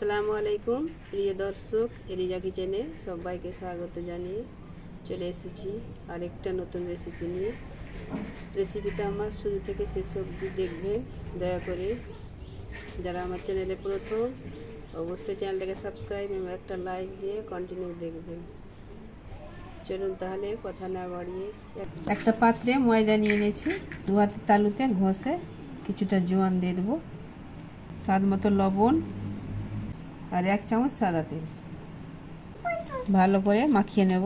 আসসালামু আলাইকুম, প্রিয় দর্শক, এলিজা কিচেনে সবাইকে স্বাগত জানিয়ে চলে এসেছি আরেকটা নতুন রেসিপি নিয়ে। রেসিপিটা আমার শুরু থেকে শেষ অবধি দেখবেন, দয়া করে। যারা আমার চ্যানেলে প্রথম, অবশ্যই চ্যানেলটাকে সাবস্ক্রাইব এবং একটা লাইক দিয়ে কন্টিনিউ দেখবেন। চলুন তাহলে কথা না বাড়িয়ে একটা পাত্রে ময়দা নিয়ে নিয়েছি। দু হাতের তালুতে ঘষে কিছুটা জোয়ান দিয়ে দেবো। স্বাদ মতো লবণ আর এক চামচ সাদা তেল। ভালো করে মাখিয়ে নেব।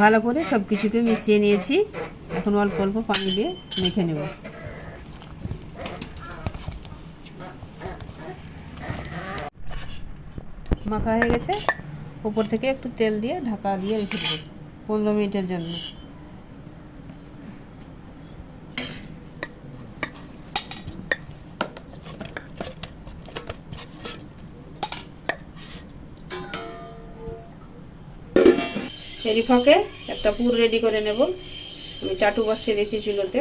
ভালো করে সব কিছুকে মিশিয়ে নিয়েছি। এখন অল্প অল্প পানি দিয়ে মেখে নেব। মাখা হয়ে গেছে। উপর থেকে একটু তেল দিয়ে ঢাকা দিয়ে রেখে দেবো। পনেরো মিনিটের জন্য। এরই ফাঁকে, একটা পুর রেডি করে নেব। আমি চাটু বসিয়ে দিয়েছি চুলোতে।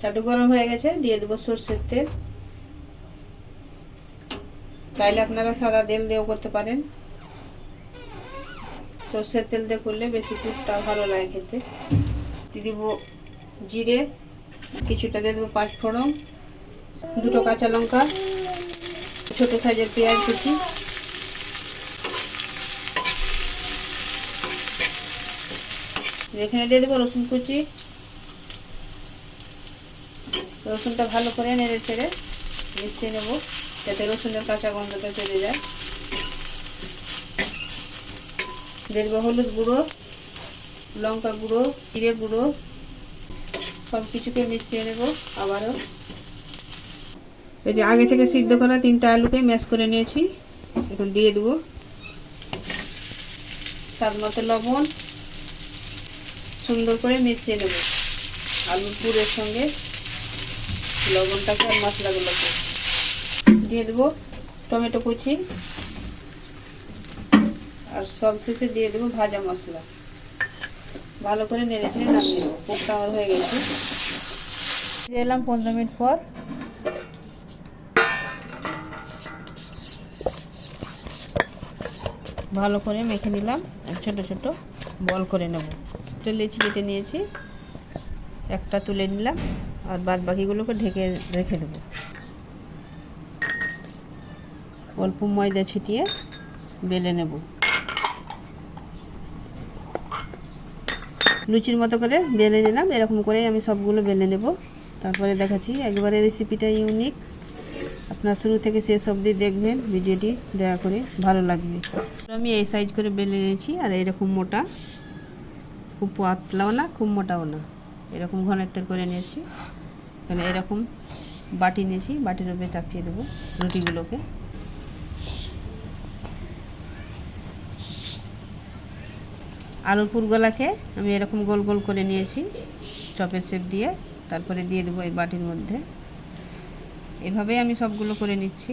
চাটু গরম হয়ে গেছে, দিয়ে দেবো সর্ষের তেল। চাইলে আপনারা সাদা তেল দিয়েও করতে পারেন। সর্ষের তেল দিয়ে করলে বেশি পুরটা ভালো লাগে খেতে। দিয়ে দেবো জিরে, কিছুটা দিয়ে দেবো পাঁচ ফোড়ন দুটো কাঁচা লঙ্কা, ছোটো সাইজের পেঁয়াজ কুচি। এখানে দিয়ে দেবো রসুন কুচি। রসুনটা ভালো করে নেড়ে ছেড়ে মিশিয়ে নেব, যাতে রসুনের কাঁচা গন্ধটা চলে যায়। দিয়ে দেবো হলুদ গুঁড়ো, লঙ্কা গুঁড়ো, জিরে গুঁড়ো সব কিছুকে মিশিয়ে নেব আবারও। এই যে আগে থেকে সিদ্ধ করা তিনটা আলুকে ম্যাশ করে নিয়েছি, এখন দিয়ে দেবো। স্বাদ মতো লবণ সুন্দর করে মিশিয়ে নেব। আলুর পুরের সঙ্গে লবণটাকে আর মশলাগুলোকে। দিয়ে দেবো টমেটো কুচি আর সব শেষে দিয়ে দেবো ভাজা মশলা। ভালো করে নেড়ে ছেড়ে নামিয়ে দেবো পুরটা আমার হয়ে গেছে। এলাম পনেরো মিনিট পর। ভালো করে মেখে নিলাম। ছোট ছোট বল করে নেব। একটা লেচি কেটে নিয়েছি। একটা তুলে নিলাম, আর বাদ বাকিগুলোকে ঢেকে রেখে দেবো। অল্প ময়দা ছিটিয়ে বেলে নেব। লুচির মতো করে বেলে নিলাম, এরকম করেই আমি সবগুলো বেলে নেব। তারপরে দেখাচ্ছি, একবারে রেসিপিটা ইউনিক আপনার শুরু থেকে শেষ অবধি দেখবেন, ভিডিওটি দয়া করে ভালো লাগবে। আমি এই সাইজ করে বেলে নিয়েছি, আর এরকম মোটা। খুব পাতলাও না, খুব মোটাও না। এরকম ঘনত্বের করে নিয়েছি। এখানে এরকম বাটি নিয়েছি, বাটির উপরে চাপিয়ে দেবো রুটিগুলোকে। আলুর পুরগোলাকে আমি এরকম গোল গোল করে নিয়েছি, চপের শেপ দিয়ে। তারপরে দিয়ে দেবো এই বাটির মধ্যে। এভাবেই আমি সবগুলো করে নিচ্ছি।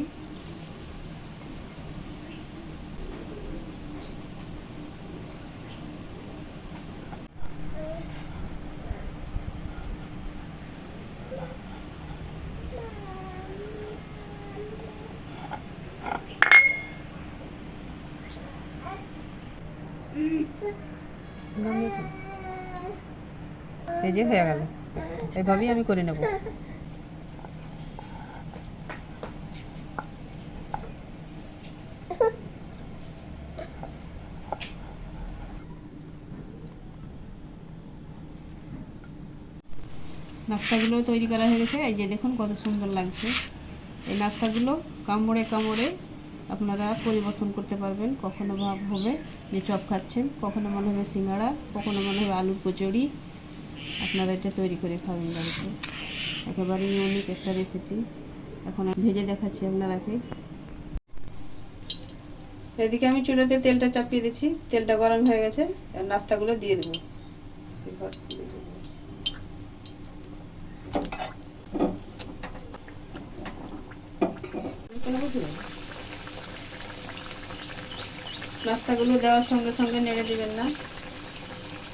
এই যে হয়ে গেল। এভাবেই আমি করে নেব। নাস্তাগুলো তৈরি করা হয়ে গেছে। এই যে দেখুন কত সুন্দর লাগছে। এই নাস্তাগুলো কামড়ে কামড়ে আপনারা পরিবর্তন করতে পারবেন। কখনো ভাব হবে যে চপ খাচ্ছেন, কখনো মনে হবে সিঙ্গাড়া, কখনো মনে হবে আলুর কচুরি। আপনারা এটা তৈরি করে খাবেন বাড়িতে। একেবারে ইউনিক একটা রেসিপি এখন ভেজে দেখাচ্ছি আপনারাকে। এদিকে আমি চুলোতে তেলটা চাপিয়ে দিচ্ছি। তেলটা গরম হয়ে গেছে। নাস্তাগুলো দিয়ে দেবো। নাস্তাগুলো দেওয়ার সঙ্গে সঙ্গে নেড়ে দেবেন না।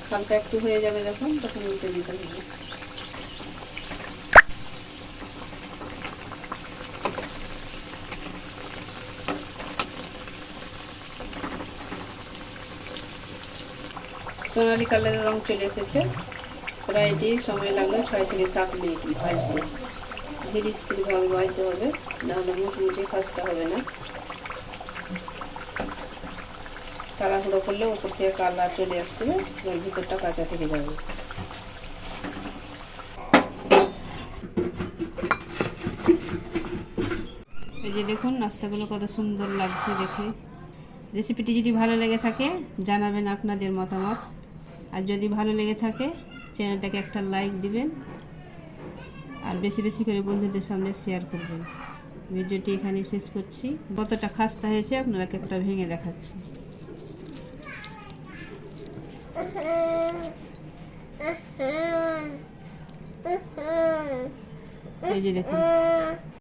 হালকা একটু হয়ে যাবে যখন, তখন উল্টে দিতে হবে। সোনালি কালারের রং চলে এসেছে। প্রায় দিয়ে সময় লাগল ছয় থেকে সাত মিনিট ভাজবে ধীরে স্থিরভাবে ভাজতে হবে, না হলে মুচমুচে খাসতে হবে না। তাড়াহুড়ো করলে ওপর থেকে কালার চলে আসছে এবার ভিতরটা কাঁচা থেকে যাবে। এই যে দেখুন, নাস্তাগুলো কত সুন্দর লাগছে দেখে। রেসিপিটি যদি ভালো লেগে থাকে, জানাবেন আপনাদের মতামত। আর যদি ভালো লেগে থাকে, চ্যানেলটাকে একটা লাইক দিবেন। আর বেশি বেশি করে বন্ধুদের সামনে শেয়ার করবেন। ভিডিওটি এখানে শেষ করছি। কতটা খাস্তা হয়েছে আপনারা একটা ভেঙে দেখাচ্ছি। এই যে দেখুন।